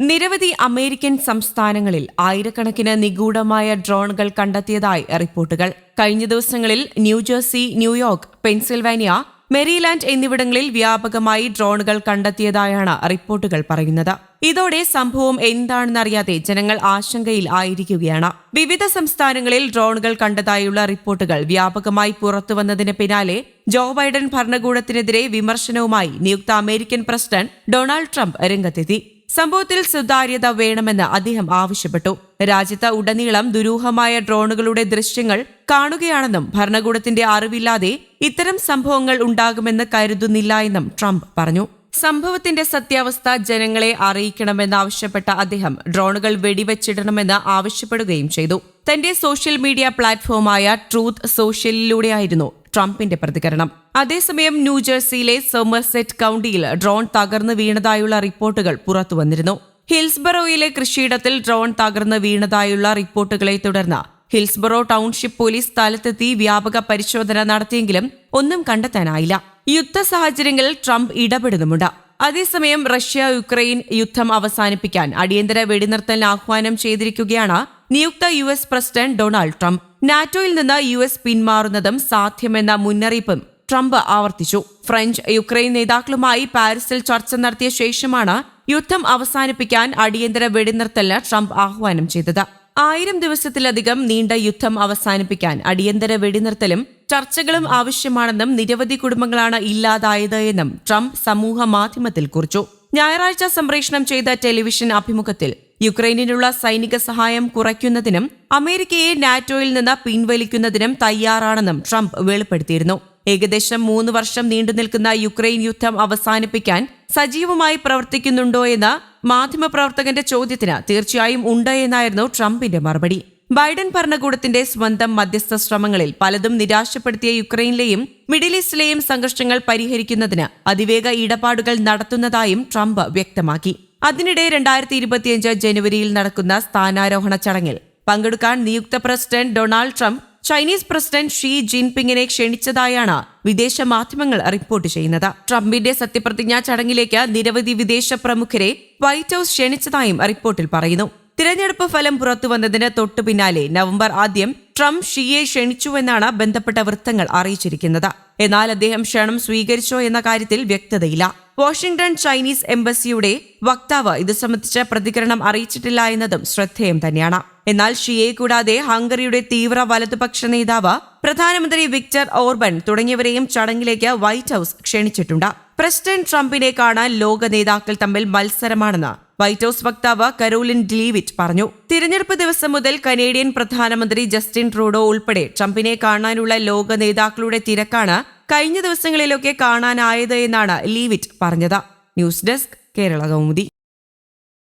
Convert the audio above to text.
നിരവധി അമേരിക്കൻ സംസ്ഥാനങ്ങളിൽ ആയിരക്കണക്കിന് നിഗൂഢമായ ഡ്രോണുകൾ കണ്ടെത്തിയതായി റിപ്പോർട്ടുകൾ. കഴിഞ്ഞ ദിവസങ്ങളിൽ ന്യൂജേഴ്സി ന്യൂയോർക്ക് പെൻസിൽവാനിയ മെറിലാൻഡ് എന്നിവിടങ്ങളിൽ വ്യാപകമായി ഡ്രോണുകൾ കണ്ടെത്തിയതായാണ് റിപ്പോർട്ടുകൾ പറയുന്നത്. ഇതോടെ സംഭവം എന്താണെന്നറിയാതെ ജനങ്ങൾ ആശങ്കയിൽ ആയിരിക്കുകയാണ്. വിവിധ സംസ്ഥാനങ്ങളിൽ ഡ്രോണുകൾ കണ്ടതായുള്ള റിപ്പോർട്ടുകൾ വ്യാപകമായി പുറത്തുവന്നതിന് പിന്നാലെ ജോ ബൈഡൻ ഭരണകൂടത്തിനെതിരെ വിമർശനവുമായി നിയുക്ത അമേരിക്കൻ പ്രസിഡന്റ് ഡൊണാൾഡ് ട്രംപ് രംഗത്തെത്തി. സംഭവത്തിൽ സുതാര്യത വേണമെന്ന് അദ്ദേഹം ആവശ്യപ്പെട്ടു. രാജ്യത്ത് ഉടനീളം ദുരൂഹമായ ഡ്രോണുകളുടെ ദൃശ്യങ്ങൾ കാണുകയാണെന്നും ഭരണകൂടത്തിന്റെ അറിവില്ലാതെ ഇത്തരം സംഭവങ്ങൾ ഉണ്ടാകുമെന്ന് കരുതുന്നില്ല എന്നും ട്രംപ് പറഞ്ഞു. സംഭവത്തിന്റെ സത്യാവസ്ഥ ജനങ്ങളെ അറിയിക്കണമെന്നാവശ്യപ്പെട്ട അദ്ദേഹം ഡ്രോണുകൾ വെടിവെച്ചിടണമെന്ന് ആവശ്യപ്പെടുകയും ചെയ്തു. തന്റെ സോഷ്യൽ മീഡിയ പ്ലാറ്റ്ഫോമായ ട്രൂത്ത് സോഷ്യലിലൂടെയായിരുന്നു ട്രംപിന്റെ പ്രതികരണം. അതേസമയം ന്യൂജേഴ്സിയിലെ സോമർസെറ്റ് കൌണ്ടിയിൽ ഡ്രോൺ തകർന്നു വീണതായുള്ള റിപ്പോർട്ടുകൾ പുറത്തുവന്നിരുന്നു ഹിൽസ്ബറോയിലെ കൃഷിയിടത്തിൽ ഡ്രോൺ തകർന്നു വീണതായുള്ള റിപ്പോർട്ടുകളെ തുടർന്ന് ഹിൽസ്ബറോ ടൗൺഷിപ്പ് പോലീസ് സ്ഥലത്തെത്തി വ്യാപക പരിശോധന നടത്തിയെങ്കിലും ഒന്നും കണ്ടെത്താനായില്ല. യുദ്ധ സാഹചര്യങ്ങളിൽ ട്രംപ് ഇടപെടുന്നുമുണ്ട്. അതേസമയം റഷ്യ യുക്രൈൻ യുദ്ധം അവസാനിപ്പിക്കാൻ അടിയന്തര വെടിനിർത്തലിന് ആഹ്വാനം ചെയ്തിരിക്കുകയാണ് നിയുക്ത U S president Donald Trump. നാറ്റോയിൽ നിന്ന് യു എസ് പിന്മാറുന്നതും സാധ്യമെന്ന മുന്നറിയിപ്പും ട്രംപ് ആവർത്തിച്ചു. ഫ്രഞ്ച് യുക്രൈൻ നേതാക്കളുമായി പാരീസിൽ ചർച്ച നടത്തിയ ശേഷമാണ് യുദ്ധം അവസാനിപ്പിക്കാൻ അടിയന്തര വെടിനിർത്തലിന് ട്രംപ് ആഹ്വാനം ചെയ്തത്. ആയിരം ദിവസത്തിലധികം നീണ്ട യുദ്ധം അവസാനിപ്പിക്കാൻ അടിയന്തര വെടിനിർത്തലും ചർച്ചകളും ആവശ്യമാണെന്നും നിരവധി കുടുംബങ്ങളാണ് ഇല്ലാതായത് എന്നും ട്രംപ് സമൂഹ മാധ്യമത്തിൽ കുറിച്ചു. ഞായറാഴ്ച സംപ്രേഷണം ചെയ്ത ടെലിവിഷൻ അഭിമുഖത്തിൽ യുക്രൈനിനുള്ള സൈനിക സഹായം കുറയ്ക്കുന്നതിനും അമേരിക്കയെ നാറ്റോയിൽ നിന്ന് പിൻവലിക്കുന്നതിനും തയ്യാറാണെന്നും ട്രംപ് വെളിപ്പെടുത്തിയിരുന്നു. ഏകദേശം മൂന്ന് വർഷം നീണ്ടുനിൽക്കുന്ന യുക്രൈൻ യുദ്ധം അവസാനിപ്പിക്കാൻ സജീവമായി പ്രവർത്തിക്കുന്നുണ്ടോ എന്ന മാധ്യമപ്രവർത്തകന്റെ ചോദ്യത്തിന് തീർച്ചയായും ഉണ്ട് എന്നായിരുന്നു ട്രംപിന്റെ മറുപടി. ബൈഡൻ ഭരണകൂടത്തിന്റെ സ്വന്തം മധ്യസ്ഥ ശ്രമങ്ങളിൽ പലതും നിരാശപ്പെടുത്തിയ യുക്രൈനിലെയും മിഡിൽ ഈസ്റ്റിലെയും സംഘർഷങ്ങൾ പരിഹരിക്കുന്നതിന് അതിവേഗ ഇടപാടുകൾ നടത്തുന്നതായും ട്രംപ് വ്യക്തമാക്കി. അതിനിടെ രണ്ടായിരത്തി ഇരുപത്തിയഞ്ച് ജനുവരിയിൽ നടക്കുന്ന സ്ഥാനാരോഹണ ചടങ്ങിൽ പങ്കെടുക്കാൻ നിയുക്ത president Donald Trump Chinese president Xi ജിൻപിങ്ങിനെ ക്ഷണിച്ചതായാണ് വിദേശ മാധ്യമങ്ങൾ റിപ്പോർട്ട് ചെയ്യുന്നത്. ട്രംപിന്റെ സത്യപ്രതിജ്ഞാ ചടങ്ങിലേക്ക് നിരവധി വിദേശ പ്രമുഖരെ വൈറ്റ് ഹൌസ് ക്ഷണിച്ചതായും റിപ്പോർട്ടിൽ പറയുന്നു. തിരഞ്ഞെടുപ്പ് ഫലം പുറത്തുവന്നതിന് തൊട്ടു പിന്നാലെ നവംബർ ആദ്യം ട്രംപ് ഷിയെ ക്ഷണിച്ചുവെന്നാണ് ബന്ധപ്പെട്ട വൃത്തങ്ങൾ അറിയിച്ചിരിക്കുന്നത്. എന്നാൽ അദ്ദേഹം ക്ഷണം സ്വീകരിച്ചോ എന്ന കാര്യത്തിൽ വ്യക്തതയില്ല. വാഷിംഗ്ടൺ ചൈനീസ് എംബസിയുടെ വക്താവ് ഇത് സംബന്ധിച്ച പ്രതികരണം അറിയിച്ചിട്ടില്ല എന്നതും ശ്രദ്ധേയം തന്നെയാണ്. എന്നാൽ ഷിയെ കൂടാതെ ഹംഗറിയുടെ തീവ്ര വലതുപക്ഷ നേതാവ് പ്രധാനമന്ത്രി വിക്ടർ ഓർബൻ തുടങ്ങിയവരെയും ചടങ്ങിലേക്ക് വൈറ്റ് ഹൌസ് ക്ഷണിച്ചിട്ടുണ്ട്. പ്രസിഡന്റ് ട്രംപിനെ കാണാൻ ലോക നേതാക്കൾ തമ്മിൽ മത്സരമാണെന്ന് വൈറ്റ് ഹൌസ് വക്താവ് കരോലിൻ ഡ്ലീവിറ്റ് പറഞ്ഞു. തിരഞ്ഞെടുപ്പ് ദിവസം മുതൽ കനേഡിയൻ പ്രധാനമന്ത്രി ജസ്റ്റിൻ ട്രൂഡോ ഉൾപ്പെടെ ട്രംപിനെ കാണാനുള്ള ലോക നേതാക്കളുടെ തിരക്കാണ് കഴിഞ്ഞ ദിവസങ്ങളിലൊക്കെ കാണാനായത് എന്നാണ് ലീവിറ്റ് പറഞ്ഞത്. News desk Kerala Kaumudi.